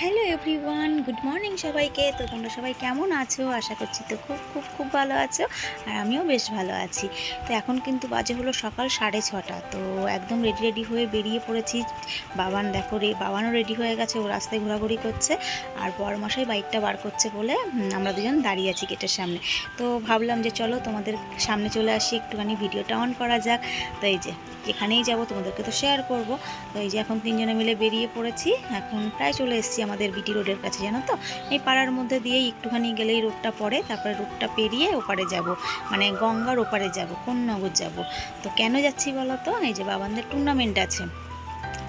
Hello everyone, good morning সবাইকে। তো তোমরা সবাই কেমন আছো? আশা করছি তো খুব খুব খুব ভালো আছো আর আমিও বেশ ভালো আছি। তো এখন কিন্তু বাজে হলো সকাল সাড়ে ছটা। তো একদম রেডি রেডি হয়ে বেরিয়ে পড়েছি। বাবান দেখো রে, বাবানও রেডি হয়ে গেছে, ও রাস্তায় ঘোরাঘুরি করছে আর বড়মশাই বাইকটা বার করছে বলে আমরা দুজন দাঁড়িয়ে আছি গেটের সামনে। তো ভাবলাম যে চলো তোমাদের সামনে চলে আসি, একটুখানি ভিডিওটা অন করা যাক। তো এই যে যেখানেই যাব, তোমাদেরকে তো শেয়ার করব। তো এই যে এখন তিনজনে মিলে বেরিয়ে পড়েছি, এখন প্রায় চলে এসেছি আমাদের বিটি রোডের কাছে, জানো তো? এই পাড়ার মধ্যে দিয়েই একটুখানি গেলেই রোডটা পড়ে, তারপরে রোডটা পেরিয়ে ওপারে যাব। মানে গঙ্গার ওপারে যাব, কোন নগর যাব? তো কেন যাচ্ছি বলো তো? এই যে বাবানদের টুর্নামেন্ট আছে।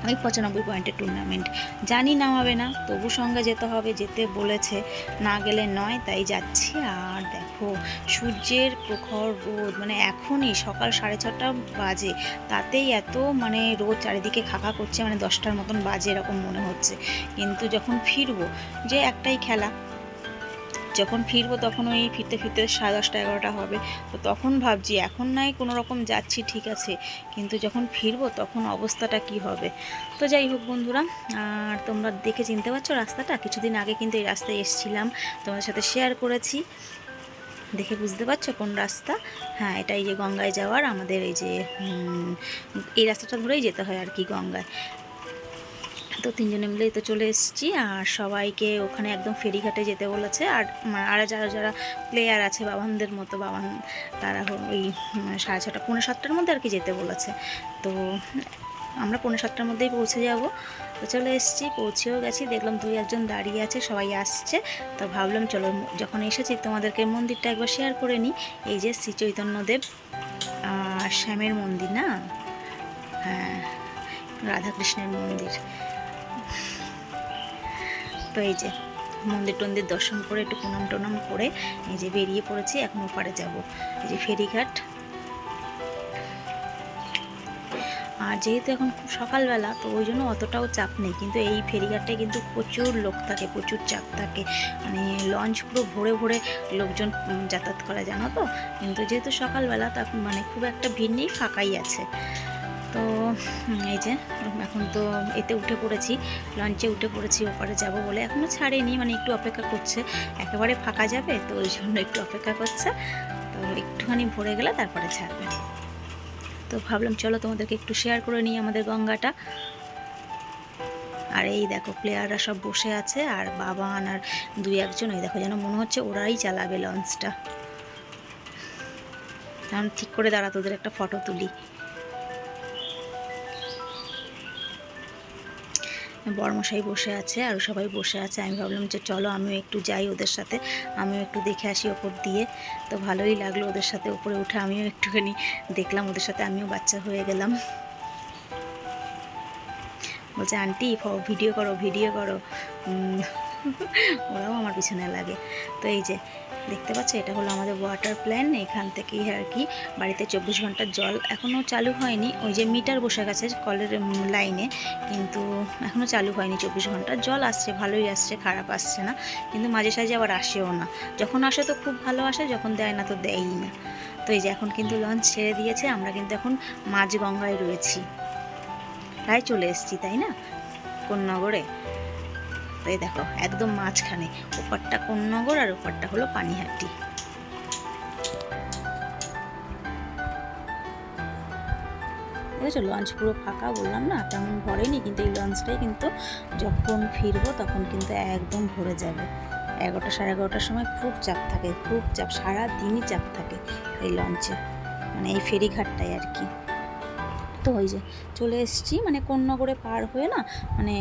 ওই পঁচানব্বই পয়েন্টের টুর্নামেন্ট জানি না হবে না, তবু সঙ্গে যেতে হবে, যেতে বলেছে। না গেলে নয়, তাই যাচ্ছি। আর দেখো, সূর্যের প্রখর রোদ মানে এখনই সকাল সাড়ে ছটা বাজে, তাতেই এত মানে রোদ চারিদিকে খাকা করছে মানে দশটার মতন বাজে এরকম মনে হচ্ছে। কিন্তু যখন ফিরবো, যে একটাই খেলা যখন ফিরবো তখন ওই ফিরতে ফিরতে সাড়ে দশটা এগারোটা হবে। তো তখন ভাবছি, এখন নাই কোনো রকম যাচ্ছি, ঠিক আছে। কিন্তু যখন ফিরবো তখন অবস্থাটা কি হবে? তো যাই হোক বন্ধুরা, আর তোমরা দেখে চিনতে পারছ রাস্তাটা? কিছুদিন আগে কিন্তু এই রাস্তায় এসেছিলাম, তোমাদের সাথে শেয়ার করেছি। দেখে বুঝতে পারছ কোন রাস্তা? হ্যাঁ এটা এই যে গঙ্গায় যাওয়ার, আমাদের এই যে এই রাস্তাটা ধরেই যেতে হয় আর কি গঙ্গায়। তো তিনজনে মিলেই তো চলে এসেছি, আর সবাইকে ওখানে একদম ফেরিঘাটে যেতে বলেছে। আর আর যারা যারা প্লেয়ার আছে, বাবানদের মতো, বাবান, তারা ওই সাড়ে ছটা, পৌনে সাতটার মধ্যে আর কি যেতে বলেছে। তো আমরা পৌনে সাতটার মধ্যেই পৌঁছে যাব। তো চলে এসেছি, পৌঁছেও গেছি, দেখলাম দুই, একজন দাঁড়িয়ে আছে, সবাই আসছে। তো ভাবলাম, চলো, যখন এসেছি, তোমাদেরকে মন্দিরটা একবার শেয়ার করে নিই। এই যে শ্রী চৈতন্যদেব আর শ্যামের মন্দির না? হ্যাঁ রাধাকৃষ্ণের মন্দির। তো এই যে মন্দির টন্দির দর্শন করে একটু প্রণাম টনাম করে এই যে বেরিয়ে পড়েছি, এখন ওপারে যাব। এই যে ফেরিঘাট। আর যেহেতু এখন খুব সকালবেলা, তো ওই জন্য অতটাও চাপ নেই। কিন্তু এই ফেরিঘাটটায় কিন্তু প্রচুর লোক থাকে, প্রচুর চাপ থাকে। মানে লঞ্চ পুরো ভরে ভরে লোকজন যাতায়াত করে, জানো তো? কিন্তু যেহেতু সকালবেলা, তা মানে খুব একটা ভিড় নেই, ফাঁকাই আছে। তো এই যে, এখন তো এতে উঠে পড়েছি লঞ্চে উঠে পড়েছি, ওপারে যাব বলে এখনও ছাড়েনি মানে একটু অপেক্ষা করছে, একেবারে ফাঁকা যাবে, তো ওই জন্য একটু অপেক্ষা করছে, তো একটুখানি ভরে গেলে তারপরে ছাড়বে। তো ভাবলাম চলো তোমাদেরকে একটু শেয়ার করে নিই আমাদের গঙ্গাটা। আর এই দেখো প্লেয়াররা সব বসে আছে, আর বাবান আর দুই একজন, ওই দেখো যেন মনে হচ্ছে ওরাই চালাবে লঞ্চটা কারণ ঠিক করে দাঁড়া, তোদের একটা ফটো তুলি। বর্মশাই বসে আছে আর সবাই বসে আছে। আমি ভাবলাম যে চলো আমিও একটু যাই ওদের সাথে। আমিও একটু দেখে আসি ওপর দিয়ে। তো ভালোই লাগল ওদের সাথে ওপরে উঠে। আমিও একটুখানি দেখলাম ওদের সাথে। আমিও বাচ্চা হয়ে গেলাম। বলছে, আন্টি ভিডিও করো ভিডিও করো। ওরাও আমার পিছনে লাগে। তো এই যে, দেখতে পাচ্ছ, এটা হলো আমাদের ওয়াটার প্ল্যান এখান থেকেই আর কি। বাড়িতে চব্বিশ ঘণ্টার জল এখনও চালু হয়নি। ওই যে মিটার বসে গেছে কলের লাইনে কিন্তু এখনও চালু হয়নি চব্বিশ ঘণ্টা। জল আসছে, ভালোই আসছে, খারাপ আসছে না। কিন্তু মাঝে সাঝে আবার আসেও না। যখন আসে তো খুব ভালো আসে, যখন দেয় না তো দেয়ই না। তো এই যে, এখন কিন্তু লঞ্চ ছেড়ে দিয়েছে। আমরা কিন্তু এখন মাঝ গঙ্গায় রয়েছি। প্রায় চলে এসেছি, তাই না? কোন্নগরে। তো এই দেখো, একদম মাঝখানে। ওপারটা কোন্নগর আর ওপারটা হলো পানিহাটি। বুঝেছ? লঞ্চ পুরো ফাঁকা, বললাম না, তেমন ভরেনি, কিন্তু এই লঞ্চটাই কিন্তু যখন ফিরবো তখন কিন্তু একদম ভরে যাবে। এগারোটা সাড়ে এগারোটার সময় খুব চাপ থাকে, খুব চাপ সারা দিনই চাপ থাকে এই লঞ্চে মানে এই ফেরিঘাটটাই আর কি। তো যায় চলে এসেছি মানে কন্যাগড়ে পার হয়ে না মানে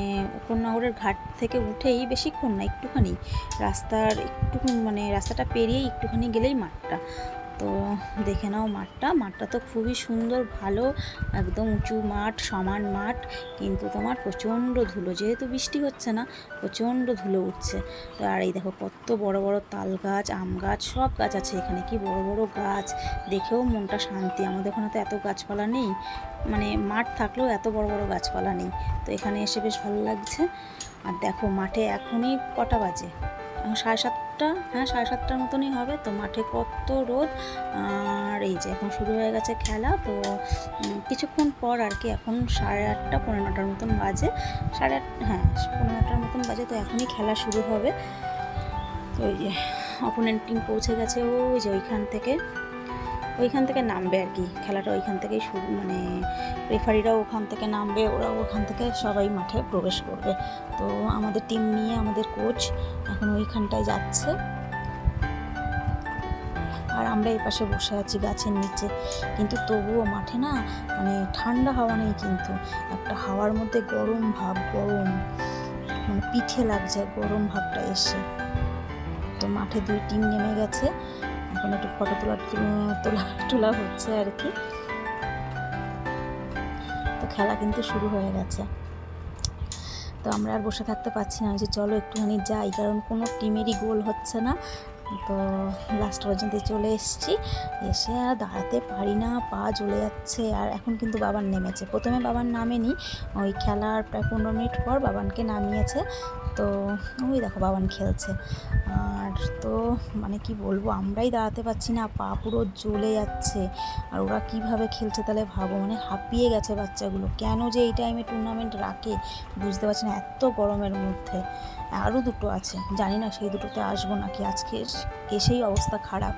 কোননগরের ঘাট থেকে উঠেই বেশিক্ষণ না, একটুখানি রাস্তার একটু মানে রাস্তাটা পেরিয়েই একটুখানি গেলেই মাঠটা। তো দেখে নাও মাঠটা। মাঠটা তো খুবই সুন্দর, ভালো, একদম উঁচু মাঠ, সমান মাঠ। কিন্তু তোমার প্রচণ্ড ধুলো, যেহেতু বৃষ্টি হচ্ছে না, প্রচণ্ড ধুলো উঠছে। তো আর এই দেখো কত বড় বড় তাল গাছ, আম গাছ, সব গাছ আছে এখানে। কি বড় বড় গাছ। দেখেও মনটা শান্তি। আমাদের ওখানে তো এত গাছপালা নেই। মানে মাঠ থাকলেও এত বড় বড় গাছপালা নেই। তো এখানে এসে বেশ ভালো লাগছে। আর দেখো মাঠে এখনই কটা বাজে? সাড়ে সাতটা হ্যাঁ সাড়ে সাতটার মতনই হবে। তো মাঠে কত রোদ। আর এই যে এখন শুরু হয়ে গেছে খেলা। তো কিছুক্ষণ পর আর কি এখন সাড়ে আটটা পনেরো নটার মতন বাজে। সাড়ে আট হ্যাঁ পনেরো নটার মতন বাজে। তো এখনই খেলা শুরু হবে। তো ওই যে অপোনেন্ট টিম পৌঁছে গেছে। ওই যে ওইখান থেকে। ওইখান থেকে নামবে আর কি। খেলাটা ওইখান থেকেই শুরু মানে রেফারিরাও ওখান থেকে নামবে, ওরাও ওখান থেকে সবাই মাঠে প্রবেশ করবে। তো আমাদের টিম নিয়ে আমাদের কোচ এখন ওইখানটায় যাচ্ছে। আর আমরা এই পাশে বসে আছি গাছের নিচে। কিন্তু তবুও মাঠে না মানে ঠান্ডা হাওয়া নেই কিন্তু। একটা হাওয়ার মধ্যে গরম ভাব, গরম মানে পিঠে লাগছে, গরম ভাবটা এসে। তো মাঠে দুই টিম নেমে গেছে। এখন একটু ফটো তোলা তোলা তোলা হচ্ছে আর কি। তো খেলা কিন্তু শুরু হয়ে গেছে। তো আমরা আর বসে থাকতে পারছি না যে চলো একটুখানি যাই, কারণ কোনো টিমেরই গোল হচ্ছে না। তো লাস্ট পর্যন্ত চলে এসেছি, এসে আর দাঁড়াতে পারি না, পা জ্বলে যাচ্ছে। আর এখন কিন্তু বাবান নেমেছে। প্রথমে বাবান নামেনি, ওই খেলার প্রায় পনেরো মিনিট পর বাবানকে নামিয়েছে। তো ওই দেখো বাবান খেলছে। আর তো মানে কি বলব, আমরাই দাঁড়াতে পারছি না, পা পুরো জ্বলে যাচ্ছে। আর ওরা কীভাবে খেলছে তাহলে ভাবো মানে হাঁপিয়ে গেছে বাচ্চাগুলো। কেন যে এই টাইমে টুর্নামেন্ট রাখে, বুঝতে পারছি না, এত গরমের মধ্যে। আরও দুটো আছে, জানি না সেই দুটোতে আসব নাকি। আজকে এসেই অবস্থা খারাপ।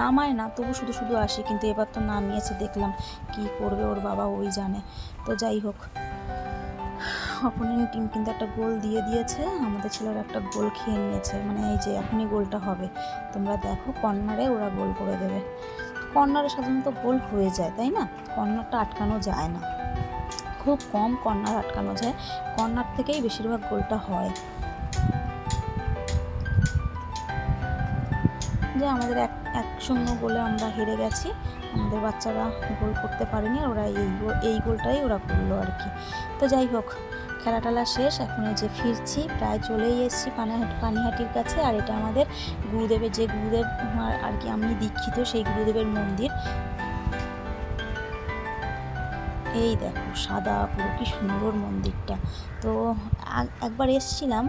নামায় না, তবু শুধু শুধু আসে, কিন্তু এবার তো নামিয়েছে, দেখলাম কি করবে ওর বাবা, ওই জানে। তো যাই হোক। অপোনেন্ট টিম কিন্তু একটা গোল দিয়ে দিয়েছে, আমাদের ছেলেরা একটা গোল খেয়ে নিয়েছে। মানে এই যে এখনই গোলটা হবে। তোমরা দেখো, কর্নারে ওরা গোল করে দেবে। কর্নারে সাধারণত গোল হয়ে যায়, তাই না? কর্নারটা আটকানো যায় না। খুব কম কর্নার আটকানো যায়। কর্নার থেকেই বেশিরভাগ গোলটা হয়। যে আমাদের এক এক শূন্য গোলে আমরা হেরে গেছি। আমাদের বাচ্চারা গোল করতে পারেনি ওরা এই এই গোলটাই ওরা করল আর কি। তো যাই হোক খেলা টেলা শেষ, এখন এই যে ফিরছি, প্রায় চলেই এসেছি পানিহাটি পানিহাটির কাছে, আর এটা আমাদের গুরুদেবের যে গুরুদেব আর- কি আমি দীক্ষিত সেই গুরুদেবের মন্দির। এই দেখো, সাদা পুরো, কি সুন্দর মন্দিরটা। তো একবার এসছিলাম,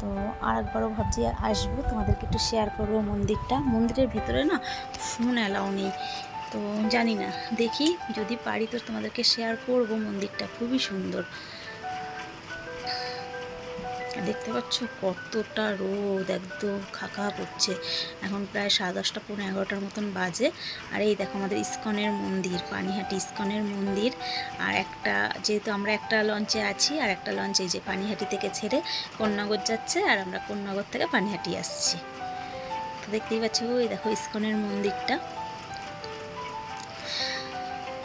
তো আর একবারও ভাবছি আসব, তোমাদেরকে একটু শেয়ার করব মন্দিরটা। মন্দিরের ভেতরে না ফোন অ্যালাউ নেই। তো জানি না, দেখি যদি পারি তো তোমাদেরকে শেয়ার করব মন্দিরটা, খুবই সুন্দর। দেখতে পাচ্ছ কতটা রোদ, একদম খাকা পড়ছে এখন প্রায় সাড়ে দশটা পনেরো এগারোটার মতন বাজে। আর এই দেখো আমাদের ইস্কনের মন্দির, পানিহাটি ইস্কনের মন্দির। আর একটা, যেহেতু আমরা একটা লঞ্চে আছি, আর একটা লঞ্চ এই যে পানিহাটি থেকে ছেড়ে কন্যাগর যাচ্ছে, আর আমরা কন্যাগর থেকে পানিহাটি আসছি। তো দেখতেই পাচ্ছ ওই দেখো ইস্কনের মন্দিরটা।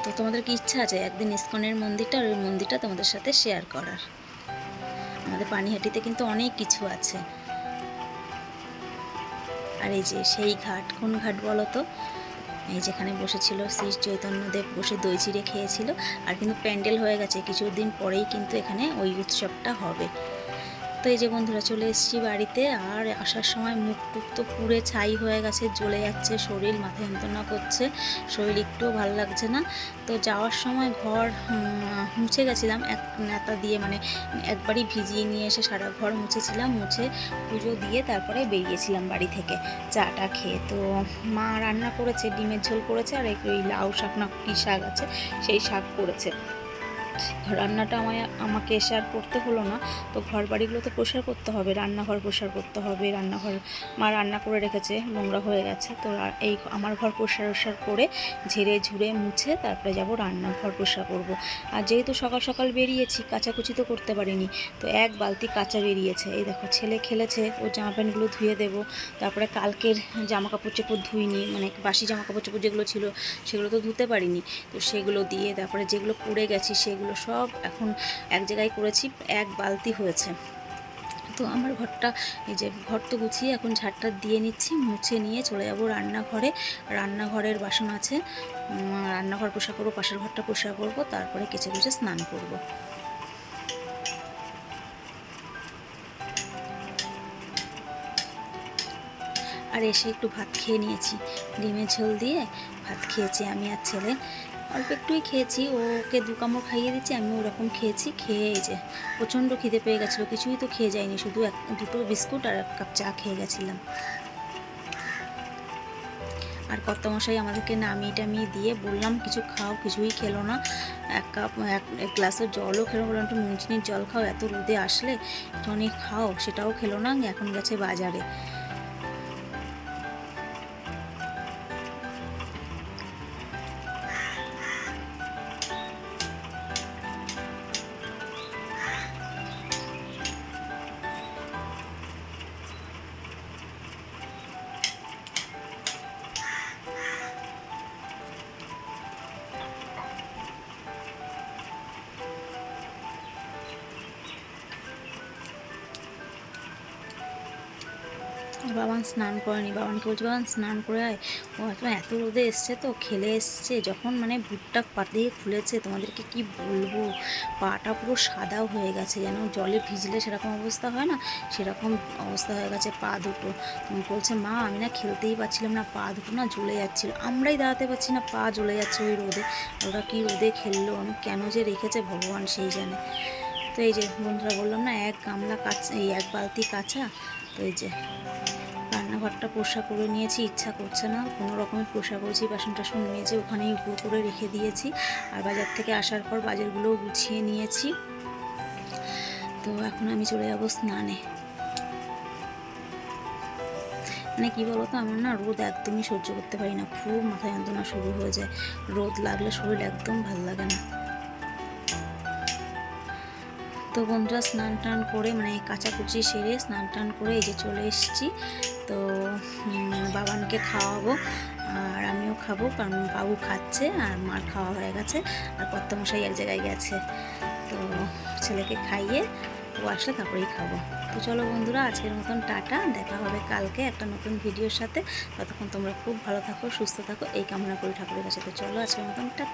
তো তোমাদের কি ইচ্ছা আছে? একদিন ইস্কনের মন্দিরটা আর ওই মন্দিরটা তোমাদের সাথে শেয়ার করার। আমাদের পানিহাটিতে কিন্তু অনেক কিছু আছে। আর এই যে সেই ঘাট, কোন ঘাট বলো তো এই যেখানে বসেছিল শ্রী চৈতন্যদেব বসে দই চিড়ে খেয়েছিল। আর কিন্তু প্যান্ডেল হয়ে গেছে, কিছুদিন পরেই কিন্তু এখানে ওই উৎসবটা হবে। তো এই যে বন্ধুরা চলে এসেছি বাড়িতে, আর আসার সময় মুখ টুক তো পুড়ে ছাই হয়ে গেছে, জ্বলে যাচ্ছে, শরীর মাথা যন্ত্রণা করছে, শরীর একটুও ভালো লাগছে না। তো যাওয়ার সময় ঘর মুছে গেছিলাম, এক নেতা দিয়ে মানে একবারই ভিজিয়ে নিয়ে এসে সারা ঘর মুছেছিলাম, মুছে পুজো দিয়ে তারপরে বেরিয়েছিলাম বাড়ি থেকে চাটা খেয়ে। তো মা রান্না করেছে, ডিমের ঝোল করেছে, আর ওই লাউ শাক না কী শাক আছে, সেই শাক করেছে। রান্নাটা আমায়, আমাকে এসে আর করতে হলো না। তো ঘর বাড়িগুলো তো পরিষ্কার করতে হবে, রান্নাঘর পরিষ্কার করতে হবে, রান্নাঘর, মা রান্না করে রেখেছে, নোংরা হয়ে গেছে। তো এই আমার ঘর পরিষ্কার পরিষ্কার করে ঝেড়ে ঝুড়ে মুছে তারপরে যাব রান্নাঘর পরিষ্কার করব। আর যেহেতু সকাল সকাল বেরিয়েছি, কাচাকুচি তো করতে পারিনি, তো এক বালতি কাঁচা বেরিয়েছে। এই দেখো, ছেলে খেলেছে ওর জামা প্যান্টগুলো ধুয়ে দেবো। তারপরে কালকের জামা কাপড় চোপড় ধুইনি মানে বাসি জামা কাপড় চোপড় যেগুলো ছিল, সেগুলো তো ধুতে পারিনি। তো সেগুলো দিয়ে তারপরে যেগুলো পুড়ে গেছি, সেগুলো সব এখন এক জায়গায় করেছি, এক বালতি হয়েছে। তো আমার ঘরটা, এই যে ঘর তো গুছিয়ে এখন ঝাড়টা দিয়ে নিচ্ছি, মুছে নিয়ে চলে যাব রান্নাঘরে। রান্নাঘরের বাসন আছে রান্নাঘর পোষা করব পাশের ঘরটা পোষা করব তারপরে কেচে কুচে স্নান করব। আর এসে একটু ভাত খেয়ে নিয়েছি ডিমের ঝোল দিয়ে ভাত খেয়েছি আমি আর ছেলে। অল্প একটুই খেয়েছি। ওকে দু কামড় খাইয়ে দিচ্ছি, আমি ওরকম খেয়েছি, খেয়ে এই যে প্রচণ্ড খিদে পেয়ে গেছিল। কিছুই তো খেয়ে যায়নি, শুধু এক দুটো বিস্কুট আর এক কাপ চা খেয়ে গেছিলাম। আর কর্তামশাই আমাদেরকে নামিয়ে টামিয়ে দিয়ে বললাম, কিছু খাও, কিছুই খেলো না। এক কাপ, এক গ্লাসের জলও খেলো বললাম, একটু নুন জল খাও, এত রোদে আসলে একটুখানি খাও, সেটাও খেলো না, এখন গেছে বাজারে। বাবান স্নান করেনি বাবানকে বলছে বাবান স্নান করে আয়। ও এখন এত রোদে এসছে তো, খেলে এসছে, যখন মানে বুটটা পা দিয়ে খুলেছে, তোমাদেরকে কি বলব? পাটা পুরো সাদাও হয়ে গেছে, যেন জলে ভিজলে সেরকম অবস্থা হয় না? সেরকম অবস্থা হয়ে গেছে পা দুটো। বলছে, মা, আমি না খেলতেই পারছিলাম না, পা দুটো না জ্বলে যাচ্ছিল। আমরাই দাঁড়াতে পারছি না, পা জ্বলে যাচ্ছে ওই রোদে। ওরা কী রোদে খেললো আমি কেন যে রেখেছে ভগবান সেই জানে। তো এই যে বন্ধুরা বললাম না, এক গামলা কাঁচা, এই এক বালতি কাঁচা এই যে, রান্নাঘরটা পোষা করে নিয়েছি, ইচ্ছা করছে না। কোনো রকমে পোষা করেছি বাসন টাসন নিয়েছি ওখানেই উপর করে রেখে দিয়েছি। আর বাজার থেকে আসার পর বাজারগুলোও গুছিয়ে নিয়েছি। তো এখন আমি চলে যাব স্নানে। মানে কী বলতো, আমার না রোদ একদমই সহ্য করতে পারি না। খুব মাথা যন্ত্রণা শুরু হয়ে যায়। রোদ লাগলে শরীর একদম ভালো লাগে না। তো বন্ধুরা স্নান টান করে মানে কাচাকুচি সেরে স্নান টান করে এই যে চলে এসেছি। তো বাবানকে খাওয়াবো আর আমিও খাব কারণ বাবু খাচ্ছে আর মার খাওয়া হয়ে গেছে আর কর্তামশাই এক জায়গায় গেছে। তো ছেলেকে খাইয়ে ও আসলে তারপরেই খাব। তো চলো বন্ধুরা, আজকের মতন টাটা। দেখা হবে কালকে একটা নতুন ভিডিওর সাথে। ততক্ষণ তোমরা খুব ভালো থাকো, সুস্থ থাকো, এই কামনা করি ঠাকুরের কাছে। তো চলো আজকের মতন টাটা।